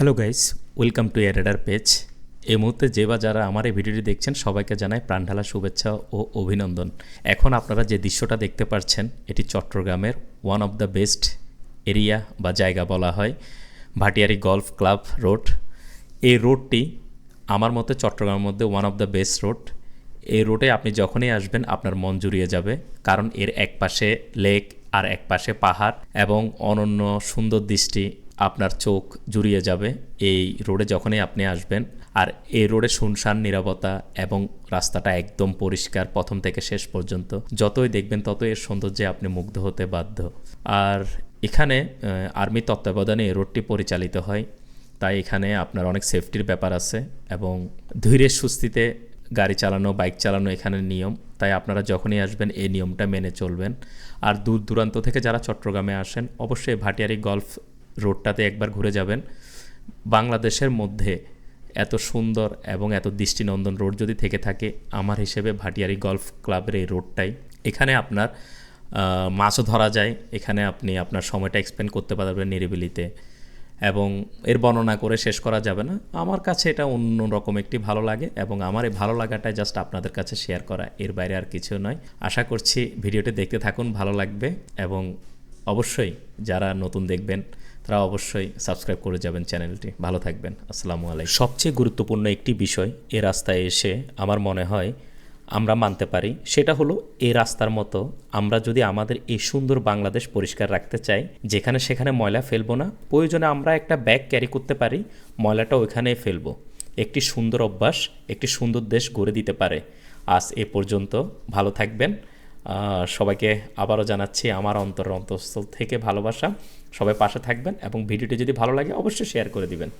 Hello guys welcome to এরেডার page এই মুহূর্তে যে বা যারা আমার এই ভিডিওটি দেখছেন, সবাইকে জানাই প্রাণঢালা শুভেচ্ছা ও অভিনন্দন। এখন আপনারা যে দৃশ্যটা দেখতে পাচ্ছেন এটি চট্টগ্রামের one of the best area বা জায়গা বলা হয়, ভাটিয়ারি গলফ ক্লাব রোড এই রোডটি আমার মতে চট্টগ্রামের মধ্যে one of the best road এই রোডে আপনি যখনই আসবেন, আপনার মন জুড়িয়ে যাবে, কারণ এর এক পাশে লেক আর এক পাশে পাহাড় এবং অনন্য সুন্দর দৃষ্টি আপনার চোখ জুড়িয়ে যাবে এই রোডে যখনই আপনি আসবেন। আর এই রোডে শুনশান নিরাপত্তা এবং রাস্তাটা একদম পরিষ্কার প্রথম থেকে শেষ পর্যন্ত। যতই দেখবেন ততই এর সৌন্দর্যে আপনি মুগ্ধ হতে বাধ্য। আর এখানে আর্মি তত্ত্বাবধানে এই রোডটি পরিচালিত হয়। তাই এখানে আপনার অনেক সেফটির ব্যাপার আছে এবং ধীরে সুস্থিতে গাড়ি চালানো, বাইক চালানো এখানে নিয়ম। তাই আপনারা যখনই আসবেন এই নিয়মটা মেনে চলবেন। আর দূর দূরান্ত থেকে যারা চট্টগ্রামে আসেন, অবশ্যই ভাটিয়ারি গলফ রোডটাতে একবার ঘুরে যাবেন। বাংলাদেশের মধ্যে এত সুন্দর এবং এত দৃষ্টিনন্দন রোড যদি থেকে থাকে, আমার হিসেবে ভাটিয়ারি গলফ ক্লাবের এই রোডটাই। এখানে আপনার মাছও ধরা যায়, এখানে আপনি আপনার সময়টা এক্সপেন্ড করতে পারবেন নিরিবিলিতে। এবং এর বর্ণনা করে শেষ করা যাবে না। আমার কাছে এটা অন্য রকম একটি ভালো লাগে এবং আমার এই ভালো লাগাটাই জাস্ট আপনাদের কাছে শেয়ার করা। এর বাইরে আর কিছু নয়। আশা করছি ভিডিওটি দেখতে থাকুন, ভালো লাগবে এবং অবশ্যই যারা নতুন দেখবেন তারা অবশ্যই সাবস্ক্রাইব করে যাবেন চ্যানেলটি। ভালো থাকবেন। আসসালামু আলাইকুম। সবচেয়ে গুরুত্বপূর্ণ একটি বিষয় এ রাস্তায় এসে আমার মনে হয় আমরা মানতে পারি, সেটা হলো এ রাস্তার মতো আমরা যদি আমাদের এই সুন্দর বাংলাদেশ পরিষ্কার রাখতে চাই, যেখানে সেখানে ময়লা ফেলব না, প্রয়োজনে আমরা একটা ব্যাগ ক্যারি করতে পারি, ময়লাটা ওইখানেই ফেলব। একটি সুন্দর অভ্যাস, একটি সুন্দর দেশ গড়ে দিতে পারে। আজ এ পর্যন্ত ভালো থাকবেন। সবাইকে আবারও জানাচ্ছি আমার অন্তর অন্তঃস্থল থেকে ভালোবাসা। সবাই পাশে থাকবেন এবং ভিডিওটি যদি ভালো লাগে অবশ্যই শেয়ার করে দিবেন।